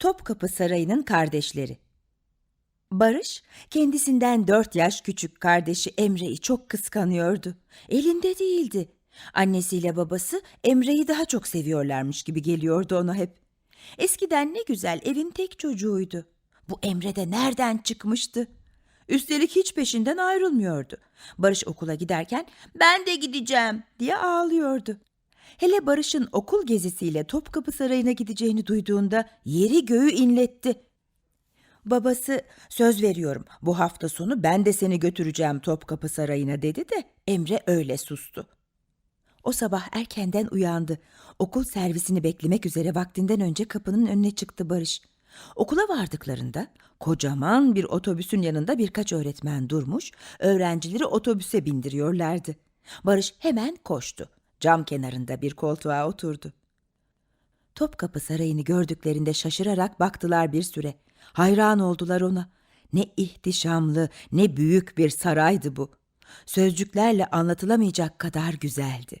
Topkapı Sarayı'nın kardeşleri. Barış, kendisinden dört yaş küçük kardeşi Emre'yi çok kıskanıyordu. Elinde değildi. Annesiyle babası Emre'yi daha çok seviyorlarmış gibi geliyordu ona hep. Eskiden ne güzel evin tek çocuğuydu. Bu Emre de nereden çıkmıştı? Üstelik hiç peşinden ayrılmıyordu. Barış okula giderken ben de gideceğim diye ağlıyordu. Hele Barış'ın okul gezisiyle Topkapı Sarayı'na gideceğini duyduğunda yeri göğü inletti. Babası söz veriyorum bu hafta sonu ben de seni götüreceğim Topkapı Sarayı'na dedi de Emre öyle sustu. O sabah erkenden uyandı. Okul servisini beklemek üzere vaktinden önce kapının önüne çıktı Barış. Okula vardıklarında kocaman bir otobüsün yanında birkaç öğretmen durmuş, öğrencileri otobüse bindiriyorlardı. Barış hemen koştu. Cam kenarında bir koltuğa oturdu. Topkapı Sarayı'nı gördüklerinde şaşırarak baktılar bir süre. Hayran oldular ona. Ne ihtişamlı, ne büyük bir saraydı bu. Sözcüklerle anlatılamayacak kadar güzeldi.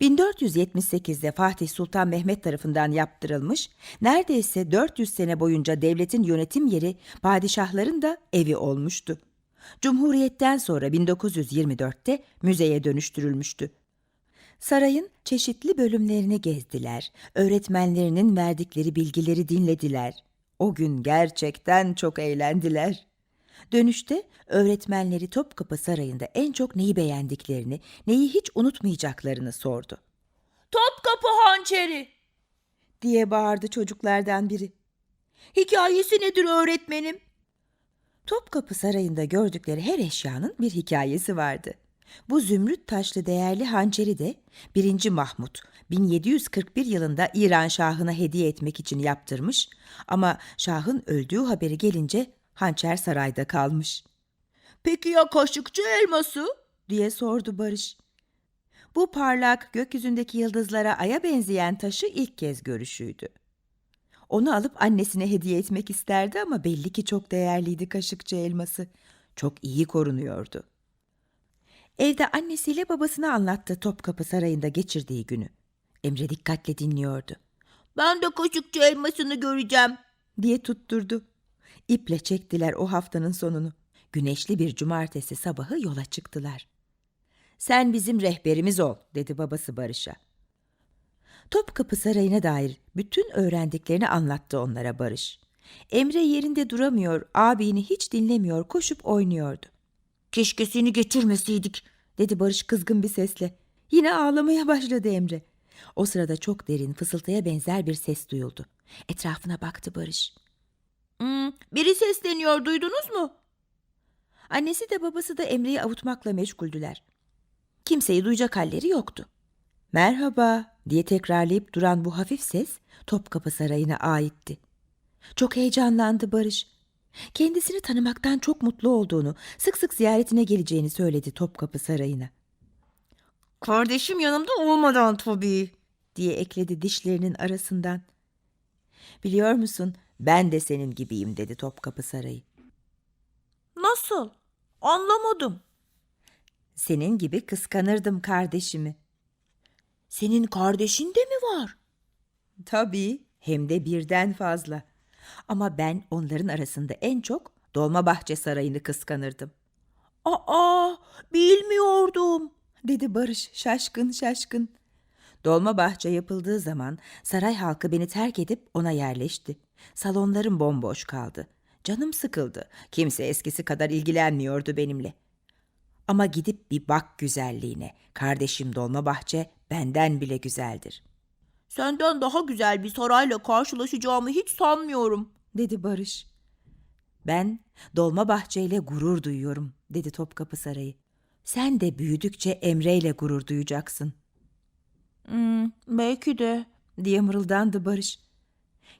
1478'de Fatih Sultan Mehmet tarafından yaptırılmış, neredeyse 400 sene boyunca devletin yönetim yeri padişahların da evi olmuştu. Cumhuriyetten sonra 1924'te müzeye dönüştürülmüştü. Sarayın çeşitli bölümlerini gezdiler, öğretmenlerinin verdikleri bilgileri dinlediler. O gün gerçekten çok eğlendiler. Dönüşte öğretmenleri Topkapı Sarayı'nda en çok neyi beğendiklerini, neyi hiç unutmayacaklarını sordu. Topkapı hançeri. Diye bağırdı çocuklardan biri. Hikayesi nedir öğretmenim? Topkapı Sarayı'nda gördükleri her eşyanın bir hikayesi vardı. Bu zümrüt taşlı değerli hançeri de 1. Mahmut 1741 yılında İran Şahı'na hediye etmek için yaptırmış ama Şah'ın öldüğü haberi gelince hançer sarayda kalmış. Peki ya kaşıkçı elması? diye sordu Barış. Bu parlak gökyüzündeki yıldızlara aya benzeyen taşı ilk kez görüşüydü. Onu alıp annesine hediye etmek isterdi ama belli ki çok değerliydi kaşıkçı elması. Çok iyi korunuyordu. Evde annesiyle babasına anlattı Topkapı Sarayı'nda geçirdiği günü. Emre dikkatle dinliyordu. Ben de kaşıkçı elmasını göreceğim. diye tutturdu. İple çektiler o haftanın sonunu. Güneşli bir cumartesi sabahı yola çıktılar. Sen bizim rehberimiz ol, dedi babası Barış'a. Topkapı Sarayı'na dair bütün öğrendiklerini anlattı onlara Barış. Emre yerinde duramıyor, abini hiç dinlemiyor, koşup oynuyordu. Keşke seni getirmeseydik. dedi Barış kızgın bir sesle. Yine ağlamaya başladı Emre. O sırada çok derin, fısıltıya benzer bir ses duyuldu. Etrafına baktı Barış. Hmm, biri sesleniyor duydunuz mu? Annesi de babası da Emre'yi avutmakla meşguldüler. Kimseyi duyacak halleri yoktu. Merhaba diye tekrarlayıp duran bu hafif ses Topkapı Sarayı'na aitti. Çok heyecanlandı Barış. Kendisini tanımaktan çok mutlu olduğunu, sık sık ziyaretine geleceğini söyledi Topkapı Sarayı'na. Kardeşim yanımda olmadan tabii. diye ekledi dişlerinin arasından. Biliyor musun ben de senin gibiyim dedi Topkapı Sarayı. Nasıl? Anlamadım. Senin gibi kıskanırdım kardeşimi. Senin kardeşin de mi var? Tabii, hem de birden fazla. Ama ben onların arasında en çok Dolmabahçe Sarayı'nı kıskanırdım. Aa, bilmiyordum. Dedi Barış şaşkın şaşkın. Dolmabahçe yapıldığı zaman saray halkı beni terk edip ona yerleşti. Salonlarım bomboş kaldı. Canım sıkıldı. Kimse eskisi kadar ilgilenmiyordu benimle. Ama gidip bir bak güzelliğine. Kardeşim Dolmabahçe benden bile güzeldir. Senden daha güzel bir sarayla karşılaşacağımı hiç sanmıyorum. dedi Barış. Ben Dolmabahçe ile gurur duyuyorum, dedi Topkapı Sarayı. Sen de büyüdükçe Emre ile gurur duyacaksın, Hmm, belki de. diye mırıldandı Barış.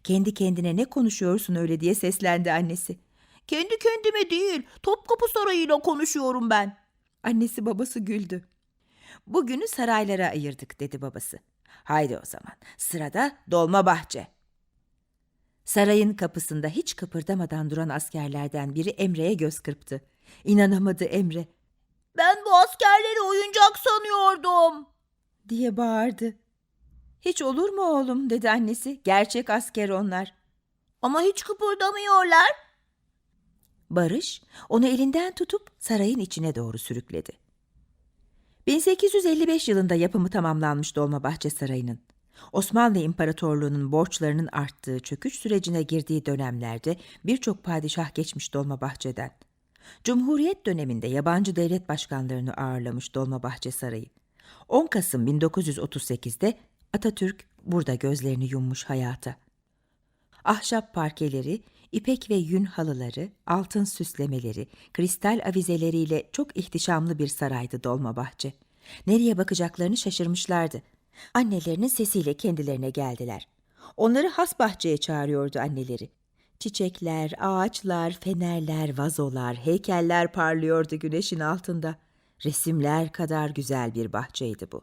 Kendi kendine ne konuşuyorsun öyle diye seslendi annesi. Kendi kendime değil, Topkapı Sarayı'yla konuşuyorum ben. Annesi babası güldü. Bugünü saraylara ayırdık dedi babası. Haydi o zaman sırada Dolmabahçe. Sarayın kapısında hiç kıpırdamadan duran askerlerden biri Emre'ye göz kırptı. İnanamadı Emre Ben bu askerleri oyuncak sanıyordum. diye bağırdı. Hiç olur mu oğlum dedi annesi. Gerçek asker onlar. Ama hiç kıpırdamıyorlar. Barış onu elinden tutup sarayın içine doğru sürükledi. 1855 yılında yapımı tamamlanmış Dolmabahçe Sarayı'nın. Osmanlı İmparatorluğu'nun borçlarının arttığı çöküş sürecine girdiği dönemlerde birçok padişah geçmiş Dolmabahçe'den. Cumhuriyet döneminde yabancı devlet başkanlarını ağırlamış Dolmabahçe Sarayı. 10 Kasım 1938'de Atatürk burada gözlerini yummuş hayata. Ahşap parkeleri, ipek ve yün halıları, altın süslemeleri, kristal avizeleriyle çok ihtişamlı bir saraydı Dolmabahçe. Nereye bakacaklarını şaşırmışlardı. Annelerinin sesiyle kendilerine geldiler. Onları has bahçeye çağırıyordu anneleri. Çiçekler, ağaçlar, fenerler, vazolar, heykeller parlıyordu güneşin altında. Resimler kadar güzel bir bahçeydi bu,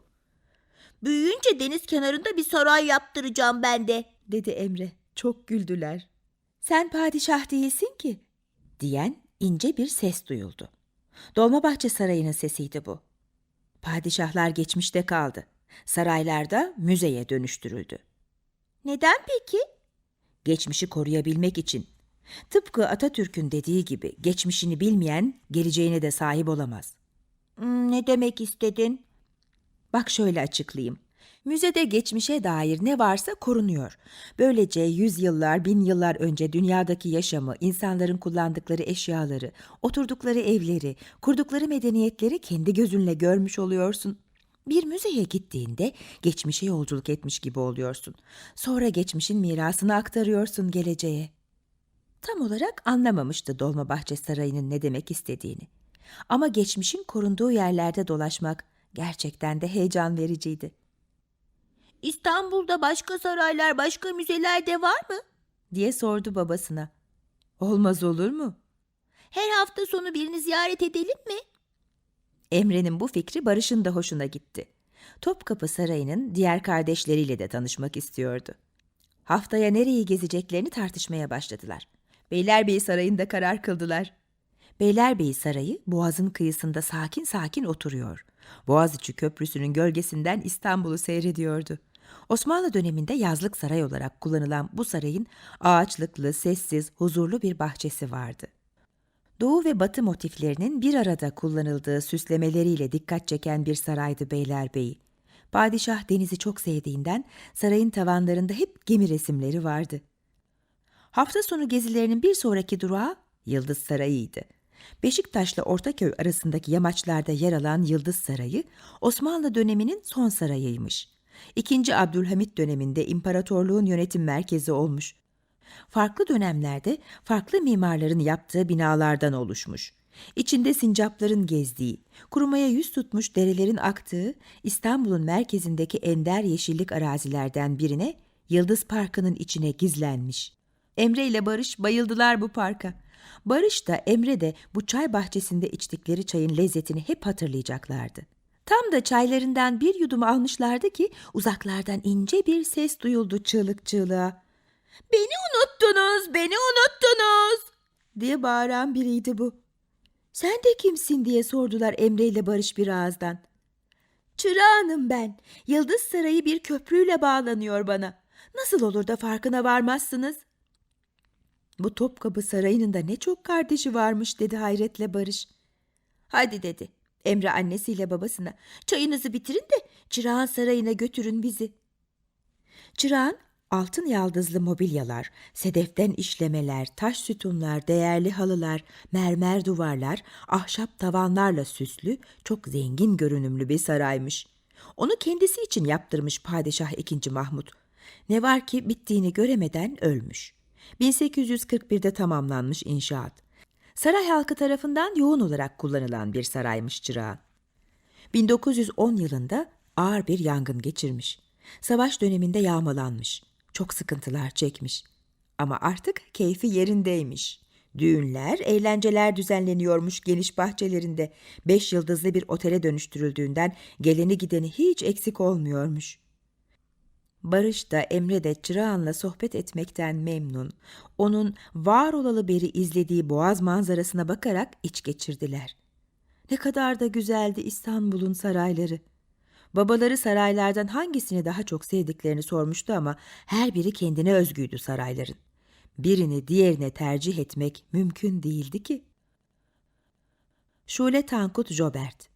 Büyüyünce deniz kenarında bir saray yaptıracağım ben de. dedi Emre. Çok güldüler. Sen padişah değilsin ki, diyen ince bir ses duyuldu. Dolmabahçe Sarayı'nın sesiydi bu. Padişahlar geçmişte kaldı. Saraylarda müzeye dönüştürüldü. Neden peki? Geçmişi koruyabilmek için. Tıpkı Atatürk'ün dediği gibi geçmişini bilmeyen geleceğine de sahip olamaz. Hmm, ne demek istedin? Bak şöyle açıklayayım. Müzede geçmişe dair ne varsa korunuyor. Böylece yüzyıllar, bin yıllar önce dünyadaki yaşamı, insanların kullandıkları eşyaları, oturdukları evleri, kurdukları medeniyetleri kendi gözünle görmüş oluyorsun. Bir müzeye gittiğinde geçmişe yolculuk etmiş gibi oluyorsun. Sonra geçmişin mirasını aktarıyorsun geleceğe. Tam olarak anlamamıştı Dolmabahçe Sarayı'nın ne demek istediğini. Ama geçmişin korunduğu yerlerde dolaşmak gerçekten de heyecan vericiydi. İstanbul'da başka saraylar, başka müzeler de var mı? diye sordu babasına. Olmaz olur mu? Her hafta sonu birini ziyaret edelim mi? Emre'nin bu fikri Barış'ın da hoşuna gitti. Topkapı Sarayı'nın diğer kardeşleriyle de tanışmak istiyordu. Haftaya nereyi gezeceklerini tartışmaya başladılar. Beylerbeyi Sarayı'nda karar kıldılar. Beylerbeyi Sarayı Boğaz'ın kıyısında sakin sakin oturuyor. Boğaziçi Köprüsü'nün gölgesinden İstanbul'u seyrediyordu. Osmanlı döneminde yazlık saray olarak kullanılan bu sarayın ağaçlıklı, sessiz, huzurlu bir bahçesi vardı. Doğu ve batı motiflerinin bir arada kullanıldığı süslemeleriyle dikkat çeken bir saraydı Beylerbeyi. Padişah denizi çok sevdiğinden sarayın tavanlarında hep gemi resimleri vardı. Hafta sonu gezilerinin bir sonraki durağı Yıldız Sarayı'ydı. Beşiktaş'la Ortaköy arasındaki yamaçlarda yer alan Yıldız Sarayı, Osmanlı döneminin son sarayıymış. İkinci Abdülhamit döneminde imparatorluğun yönetim merkezi olmuş. Farklı dönemlerde farklı mimarların yaptığı binalardan oluşmuş. İçinde sincapların gezdiği, kurumaya yüz tutmuş derelerin aktığı İstanbul'un merkezindeki ender yeşillik arazilerden birine Yıldız Parkı'nın içine gizlenmiş. Emre ile Barış bayıldılar bu parka. Barış da Emre de bu çay bahçesinde içtikleri çayın lezzetini hep hatırlayacaklardı. Tam da çaylarından bir yudum almışlardı ki uzaklardan ince bir ses duyuldu çığlık çığlığa. Beni unuttunuz, beni unuttunuz. diye bağıran biriydi bu. Sen de kimsin diye sordular Emre ile Barış bir ağızdan. Çırağınım ben. Yıldız Sarayı bir köprüyle bağlanıyor bana. Nasıl olur da farkına varmazsınız? Bu Topkapı Sarayı'nın da ne çok kardeşi varmış dedi hayretle Barış. Hadi dedi Emre annesiyle babasına. Çayınızı bitirin de Çırağan Sarayı'na götürün bizi. Çırağan altın yaldızlı mobilyalar, sedeften işlemeler, taş sütunlar, değerli halılar, mermer duvarlar, ahşap tavanlarla süslü, çok zengin görünümlü bir saraymış. Onu kendisi için yaptırmış Padişah II. Mahmut. Ne var ki bittiğini göremeden ölmüş. 1841'de tamamlanmış inşaat. Saray halkı tarafından yoğun olarak kullanılan bir saraymış Çırağan. 1910 yılında ağır bir yangın geçirmiş. Savaş döneminde yağmalanmış. Çok sıkıntılar çekmiş. Ama artık keyfi yerindeymiş. Düğünler, eğlenceler düzenleniyormuş geniş bahçelerinde. Beş yıldızlı bir otele dönüştürüldüğünden geleni gideni hiç eksik olmuyormuş. Barış da Emre de Çırağan'la sohbet etmekten memnun. Onun var olalı beri izlediği boğaz manzarasına bakarak iç geçirdiler. Ne kadar da güzeldi İstanbul'un sarayları. Babaları saraylardan hangisini daha çok sevdiklerini sormuştu ama her biri kendine özgüydü sarayların. birini diğerine tercih etmek mümkün değildi ki. Şule Tankut Jobert